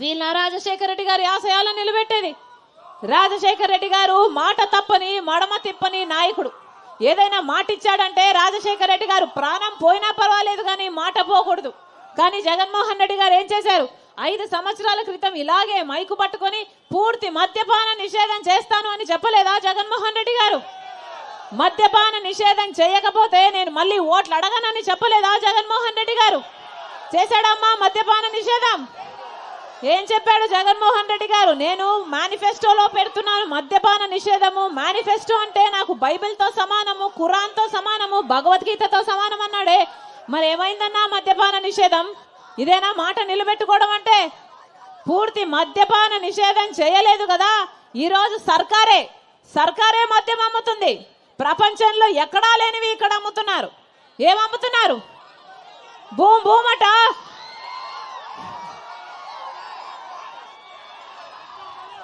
వీళ్ళ రాజశేఖర రెడ్డి గారి ఆశయాలను నిలబెట్టేది. రాజశేఖర రెడ్డి గారు మాట తప్పని మడమ తిప్పని నాయకుడు. ఏదైనా మాట ఇచ్చాడంటే రాజశేఖర రెడ్డి గారు ప్రాణం పోయినా పర్వాలేదు కానీ మాట పోకూడదు. కానీ జగన్మోహన్ రెడ్డి గారు ఏం చేశారు? ఐదు సంవత్సరాల క్రితం ఇలాగే మైకు పట్టుకొని పూర్తి మద్యపాన నిషేధం చేస్తాను అని చెప్పలేదా జగన్మోహన్ రెడ్డి గారు? మద్యపాన నిషేధం చేయకపోతే నేను మళ్ళీ ఓట్లు అడగనని చెప్పలేదా జగన్మోహన్ రెడ్డి గారు? చేశాడమ్మా మద్యపాన నిషేధం. ఏం చెప్పాడు జగన్మోహన్ రెడ్డి గారు? నేను మేనిఫెస్టోలో పెడుతున్నాను మద్యపాన నిషేధము. మేనిఫెస్టో అంటే నాకు బైబిల్తో సమానము ఖురాన్తో సమానము భగవద్గీతతో సమానం అన్నాడే. మరి ఏమైందన్నా మద్యపాన నిషేధం? ఇదేనా మాట నిలబెట్టుకోవడం అంటే? పూర్తి మద్యపాన నిషేధం చేయలేదు కదా. ఈరోజు సర్కారే సర్కారే మద్యం అమ్ముతుంది. ప్రపంచంలో ఎక్కడా లేనివి ఇక్కడ అమ్ముతున్నారు. ఏం అమ్ముతున్నారు? భూమ్ భూమట.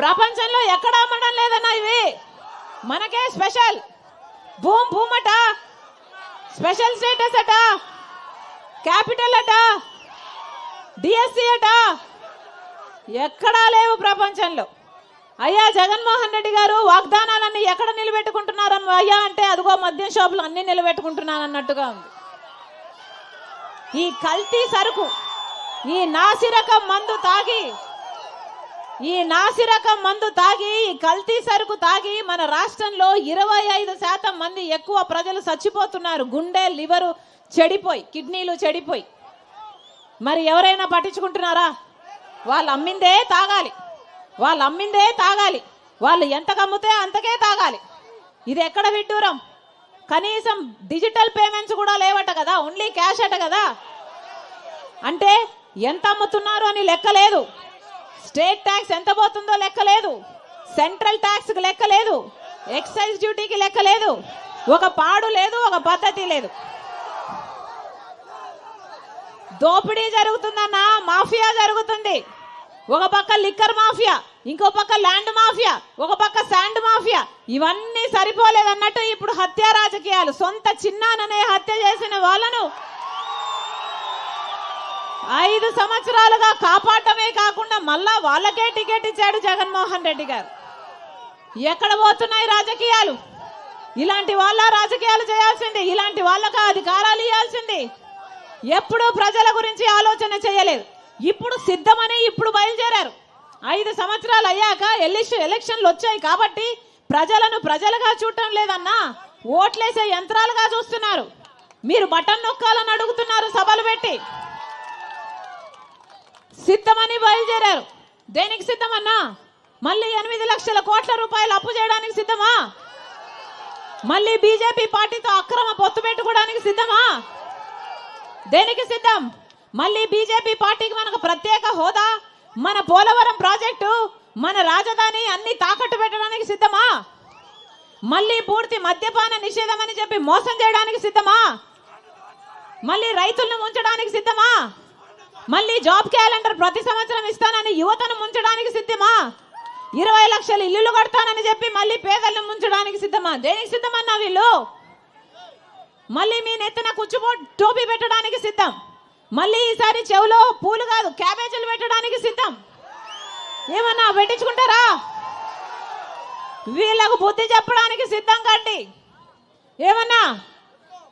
ప్రపంచంలో ఎక్కడ అమ్మడం లేదన్నా ఇవి. మనకే స్పెషల్. భూమ్ భూమట. స్పెషల్ స్టేటస్ అట. క్యాపిటల్ అట. డిఎస్సి అట. ఎక్కడా లేవు ప్రపంచంలో. అయ్యా జగన్మోహన్ రెడ్డి గారు వాగ్దానాలన్నీ ఎక్కడ నిలబెట్టుకుంటున్నారమ్మ అయ్యా అంటే అదిగో మద్యం షాపులు అన్ని నిలబెట్టుకుంటున్నాను అన్నట్టుగా ఉంది. ఈ కల్తీ సరుకు ఈ నాసిరకం మందు తాగి ఈ నాసిరకం మందు తాగి ఈ కల్తీ సరుకు తాగి మన రాష్ట్రంలో ఇరవై ఐదు శాతం మంది ఎక్కువ ప్రజలు చచ్చిపోతున్నారు. గుండె లివరు చెడిపోయి కిడ్నీలు చెడిపోయి. మరి ఎవరైనా పట్టించుకుంటున్నారా? వాళ్ళు అమ్మిందే తాగాలి. వాళ్ళు అమ్మిందే తాగాలి. వాళ్ళు ఎంత కమ్ముతే అంతకే తాగాలి. ఇది ఎక్కడ విడ్డూరం? కనీసం డిజిటల్ పేమెంట్స్ కూడా లేవట కదా ఓన్లీ క్యాష్ అట కదా. అంటే ఎంత అమ్ముతున్నారు అని లెక్క లేదు. స్టేట్ ట్యాక్స్ ఎంత పోతుందో లెక్క లేదు సెంట్రల్ ట్యాక్స్ లెక్క లేదు ఎక్సైజ్ డ్యూటీకి లెక్క లేదు ఒక పాడు లేదు ఒక పద్ధతి లేదు. దోపిడీ జరుగుతుందన్న మాఫియా జరుగుతుంది. ఒక పక్క లిక్కర్ మాఫియా ఇంకో పక్క ల్యాండ్ మాఫియా ఒక పక్క శాండ్ మాఫియా ఇవన్నీ సరిపోలేదన్నట్టు ఇప్పుడు హత్య రాజకీయాలు. సొంత చిన్నాననే హత్య చేసిన వాళ్ళను ఐదు సంవత్సరాలుగా కాపాడటమే కాకుండా మళ్ళా వాళ్ళకే టికెట్ ఇచ్చాడు జగన్మోహన్ రెడ్డి గారు. ఎక్కడ పోతున్నాయి రాజకీయాలు? ఇలాంటి వాళ్ళ రాజకీయాలు చేయాల్సింది. ఇలాంటి వాళ్ళకు అధికారాలు ఇవ్వాల్సింది. ఎప్పుడు ప్రజల గురించి ఆలోచన చేయలేదు. ఇప్పుడు సిద్ధమని ఇప్పుడు బయలుదేరారు. ఐదు సంవత్సరాలు అయ్యాక ఎలిష్- ఎలక్షన్లు వచ్చాయి కాబట్టి ప్రజలను ప్రజలుగా చూడటం లేదన్నా ఓట్లేసే యంత్రాలుగా చూస్తున్నారు. మీరు బటన్ నొక్కాలని అడుగుతున్నారు సభలు పెట్టి. సిద్ధమని బయలుదేరారు. దేనికి సిద్ధమన్నా? మళ్ళీ ఎనిమిది లక్షల కోట్ల రూపాయలు అప్పు చేయడానికి సిద్ధమా? మళ్ళీ బీజేపీ పార్టీతో అక్రమ పొత్తు పెట్టుకోవడానికి సిద్ధమా? దేనికి సిద్ధం? మళ్ళీ బీజేపీ పార్టీకి మనకు ప్రత్యేక హోదా? మన పోలవరం ప్రాజెక్టు మన రాజధాని అన్ని తాకట్టు పెట్టడానికి సిద్ధమా? మళ్ళీ పూర్తి మద్యపాన నిషేధం అని చెప్పి మోసం చేయడానికి సిద్ధమా? మళ్ళీ రైతులను ఉంచడానికి సిద్ధమా? మళ్ళీ జాబ్ క్యాలెండర్ ప్రతి సంవత్సరం ఇస్తానని యువతను ముంచడానికి సిద్ధమా? ఇరవై లక్షల ఇల్లులు కడతానని చెప్పి మళ్ళీ పేదలను ముంచడానికి సిద్ధమా? దేనికి సిద్ధమన్నా వీళ్ళు? మళ్ళీ మీ నెత్తిన కుచ్చుబో టోపీ పెట్టడానికి సిద్ధం. మళ్ళీ ఈసారి చెవులో పూలు కాదు క్యాబేజీలు పెట్టడానికి సిద్ధం. ఏమన్నా పెట్టించుకుంటారా? వీళ్ళకు బుద్ధి చెప్పడానికి సిద్ధం కండి. ఏమన్నా?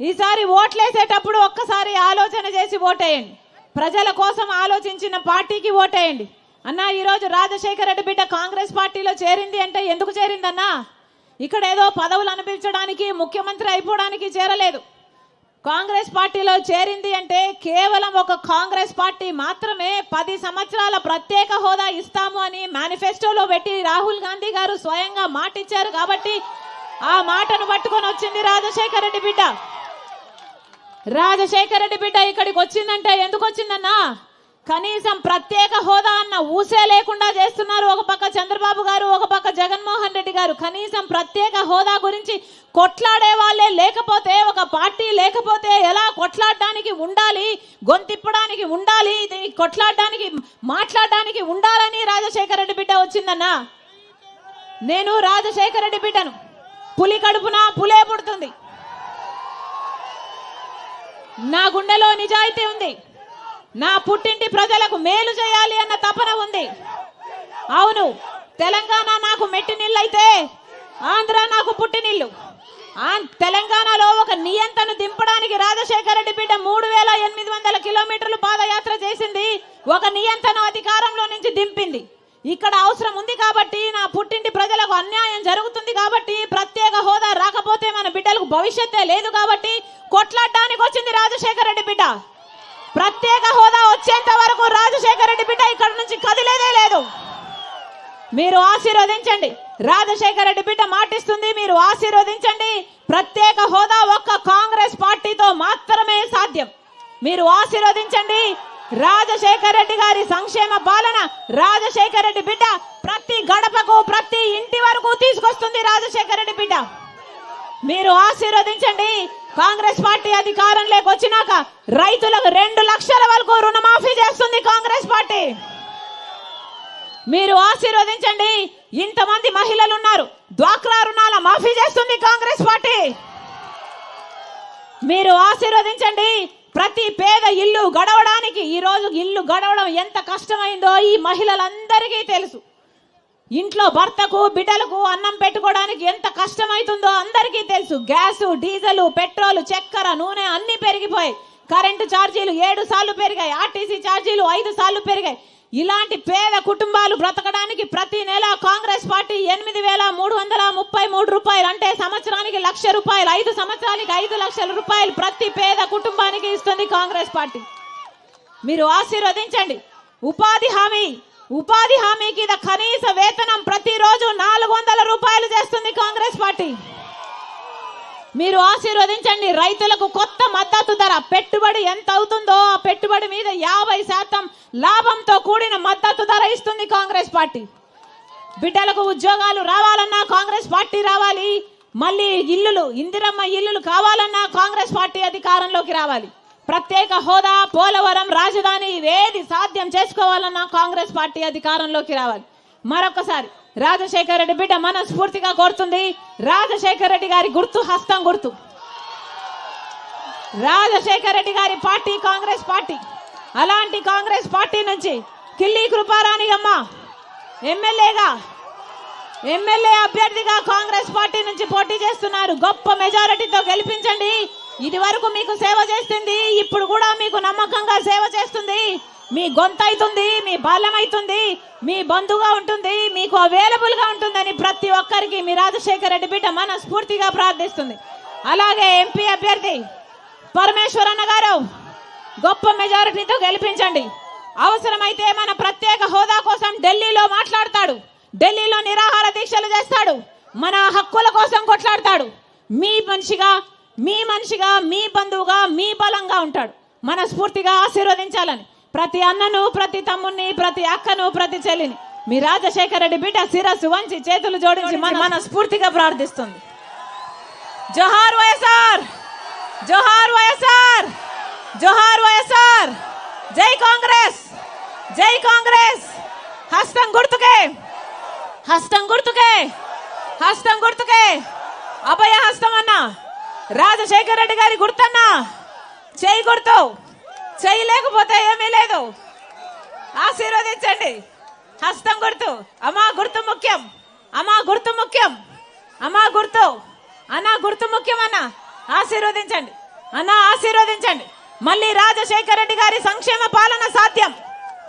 ఈసారి ఓట్లేసేటప్పుడు ఒక్కసారి ఆలోచన చేసి ఓటేయండి. ప్రజల కోసం ఆలోచించిన పార్టీకి ఓటేయండి. అన్నా ఈరోజు రాజశేఖర రెడ్డి బిడ్డ కాంగ్రెస్ పార్టీలో చేరింది అంటే ఎందుకు చేరిందన్నా? ఇక్కడ ఏదో పదవులు అనిపించడానికి ముఖ్యమంత్రి అయిపోవడానికి చేరలేదు. కాంగ్రెస్ పార్టీలో చేరింది అంటే కేవలం ఒక కాంగ్రెస్ పార్టీ మాత్రమే పది సంవత్సరాల ప్రత్యేక హోదా ఇస్తాము అని మేనిఫెస్టోలో పెట్టి రాహుల్ గాంధీ గారు స్వయంగా మాట ఇచ్చారు కాబట్టి ఆ మాటను పట్టుకొని వచ్చింది రాజశేఖర రెడ్డి బిడ్డ. రాజశేఖర రెడ్డి బిడ్డ ఇక్కడికి వచ్చిందంటే ఎందుకు వచ్చిందన్నా? కనీసం ప్రత్యేక హోదా అన్న ఊసే లేకుండా చేస్తున్నారు ఒక పక్క చంద్రబాబు గారు ఒక పక్క జగన్మోహన్ రెడ్డి గారు. కనీసం ప్రత్యేక హోదా గురించి కొట్లాడే వాళ్ళే లేకపోతే ఒక పార్టీ లేకపోతే ఎలా కొట్లాడడానికి ఉండాలి గొంతిప్పడానికి ఉండాలి ఇది కొట్లాడడానికి మాట్లాడడానికి ఉండాలని రాజశేఖర రెడ్డి బిడ్డ వచ్చిందన్నా? నేను రాజశేఖర రెడ్డి బిడ్డను. పులి కడుపున పులే పుడుతుంది. నా గుండెలో నిజాయితీ ఉంది. నా పుట్టింటి ప్రజలకు మేలు చేయాలి అన్న తపన ఉంది. అవును తెలంగాణ నాకు మెట్టినిల్లైతే ఆంధ్ర నాకు పుట్టినిల్లు తెలంగాణలో ఒక నియంతను దింపడానికి రాజశేఖర రెడ్డి బిడ్డ మూడు వేల ఎనిమిది వందల కిలోమీటర్లు పాదయాత్ర చేసింది ఒక నియంతను అధికారంలో నుంచి దింపింది. ఇక్కడ అవసరం ఉంది కాబట్టి నా పుట్టింటి ప్రజలకు అన్యాయం జరుగుతుంది కాబట్టి ప్రత్యేక హోదా రాకపోతే మన బిడ్డలకు భవిష్యత్తే లేదు కాబట్టి కొట్లాడడానికి వచ్చింది రాజశేఖర రెడ్డి బిడ్డ. ప్రత్యేక హోదా వచ్చేంత వరకు రాజశేఖర రెడ్డి బిడ్డ ఇక్కడ నుంచి కదిలేదే లేదు. మీరు ఆశీర్వదించండి. రాజశేఖర రెడ్డి బిడ్డ మాటిస్తుంది మీరు ఆశీర్వదించండి. ప్రత్యేక హోదా ఒక్క కాంగ్రెస్ పార్టీతో మాత్రమే సాధ్యం. మీరు ఆశీర్వదించండి. రాజశేఖర రెడ్డి గారి సంక్షేమ పాలన రాజశేఖర రెడ్డి బిడ్డ ప్రతి గడపకు ప్రతి ఇంటి వరకు తీసుకొస్తుంది రాజశేఖర రెడ్డి బిడ్డ. మీరు ఆశీర్వదించండి. కాంగ్రెస్ పార్టీ అధికారంలోకి వచ్చినాక రైతులకు రెండు లక్షల వరకు రుణమాఫీ చేస్తుంది కాంగ్రెస్ పార్టీ. మీరు ఆశీర్వదించండి. ఇంతమంది మహిళలు ఉన్నారు. డ్వాక్రా రుణాల మాఫీ చేస్తుంది కాంగ్రెస్ పార్టీ. మీరు ఆశీర్వదించండి. ప్రతి పేద ఇల్లు గడవడానికి ఈ రోజు ఇల్లు గడవడం ఎంత కష్టమైందో ఈ మహిళలందరికీ తెలుసు. ఇంట్లో భర్తకు బిడ్డలకు అన్నం పెట్టుకోవడానికి ఎంత కష్టమవుతుందో అందరికీ తెలుసు. గ్యాస్ డీజిల్ పెట్రోల్ చక్కెర నూనె అన్ని పెరిగిపోయాయి. కరెంటు ఛార్జీలు ఏడు సార్లు పెరిగాయి. ఆర్టీసీ ఛార్జీలు ఐదు సార్లు పెరిగాయి. ఇలాంటి పేద కుటుంబాలు బ్రతకడానికి ప్రతి నెల కాంగ్రెస్ పార్టీ ఎనిమిది వేల మూడు వందల ముప్పై మూడు రూపాయలు. అంటే సంవత్సరానికి లక్ష రూపాయలు. ఐదు సంవత్సరానికి ఐదు లక్షల రూపాయలు ప్రతి పేద కుటుంబానికి ఇస్తుంది కాంగ్రెస్ పార్టీ. మీరు ఆశీర్వదించండి. ఉపాధి హామీ ఉపాధి హామీ కింద కనీస వేతనం ప్రతిరోజు నాలుగు వందల రూపాయలు చేస్తుంది కాంగ్రెస్ పార్టీ. మీరు ఆశీర్వదించండి రైతులకు కొత్త మద్దతు ధర. పెట్టుబడి ఎంత అవుతుందో ఆ పెట్టుబడి మీద యాభై శాతం లాభంతో కూడిన మద్దతు ధర ఇస్తుంది కాంగ్రెస్ పార్టీ. బిడ్డలకు ఉద్యోగాలు రావాలన్నా కాంగ్రెస్ పార్టీ రావాలి. మళ్ళీ ఇల్లులు ఇందిరమ్మ ఇల్లులు కావాలన్నా కాంగ్రెస్ పార్టీ అధికారంలోకి రావాలి. ప్రత్యేక హోదా పోలవరం రాజధాని ఏది సాధ్యం చేసుకోవాలన్నా కాంగ్రెస్ పార్టీ అధికారంలోకి రావాలి. మరొకసారి రాజశేఖర రెడ్డి బిడ్డ మనస్ఫూర్తిగా కోరుతుంది. రాజశేఖర రెడ్డి గారి గుర్తు హస్తం గుర్తు. రాజశేఖర రెడ్డి గారి పార్టీ కాంగ్రెస్ పార్టీ. అలాంటి కాంగ్రెస్ పార్టీ నుంచి కిల్లి కృపారాణి అమ్మ ఎమ్మెల్యేగా ఎమ్మెల్యే అభ్యర్థిగా కాంగ్రెస్ పార్టీ నుంచి పోటీ చేస్తున్నారు. గొప్ప మెజారిటీతో గెలిపించండి. ఇది వరకు మీకు సేవ చేస్తుంది ఇప్పుడు కూడా మీకు నమ్మకంగా సేవ చేస్తుంది. మీ గొంత అవుతుంది మీ బాల్యం అవుతుంది మీ బంధుగా ఉంటుంది మీకు అవైలబుల్గా ఉంటుందని ప్రతి ఒక్కరికి మీ రాజశేఖర రెడ్డి బిడ్డ మనస్ఫూర్తిగా ప్రార్థిస్తుంది. అలాగే ఎంపీ అభ్యర్థి పరమేశ్వరన్న గారు గొప్ప మెజారిటీతో గెలిపించండి. అవసరమైతే మన ప్రత్యేక హోదా కోసం ఢిల్లీలో మాట్లాడతాడు. ఢిల్లీలో నిరాహార దీక్షలు చేస్తాడు. మన హక్కుల కోసం కొట్లాడతాడు. మీ మనిషిగా మీ మనిషిగా మీ బంధువుగా మీ బలంగా ఉంటాడు. మనస్ఫూర్తిగా ఆశీర్వదించాలని. ప్రతి అన్నను ప్రతి తమ్ముని ప్రతి అక్కను ప్రతి చెల్లిని. మీ రాజశేఖర రెడ్డి బిడ్డ శిరస్సు వంచి చేతులు జోడించి మన మనస్ఫూర్తిగా ప్రార్థిస్తుంది. జోహార్ వైఎస్ఆర్! జోహార్ వైఎస్ఆర్! జోహార్ వైఎస్ఆర్! జై కాంగ్రెస్! జై కాంగ్రెస్! హస్తం గుర్తుకే! హస్తం గుర్తుకే! హస్తం గుర్తుకే! అభయ హస్తం అన్న! రాజశేఖర రెడ్డి గారి గుర్తన్నా? చేయి గుర్తు చేయి లేకపోతే ఏమీ లేదు. ఆశీర్వదించండి. హస్తం గుర్తు. అమ్మా గుర్తు ముఖ్యం. అమ్మా గుర్తు ముఖ్యం. అమ్మా గుర్తు. అన్నా గుర్తు ముఖ్యం అన్న. ఆశీర్వదించండి. అన్నా ఆశీర్వదించండి. మళ్ళీ రాజశేఖర రెడ్డి గారి సంక్షేమ పాలన సాధ్యం.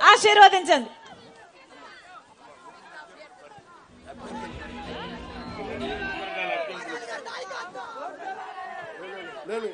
ఆశీర్వదించండి. లేదు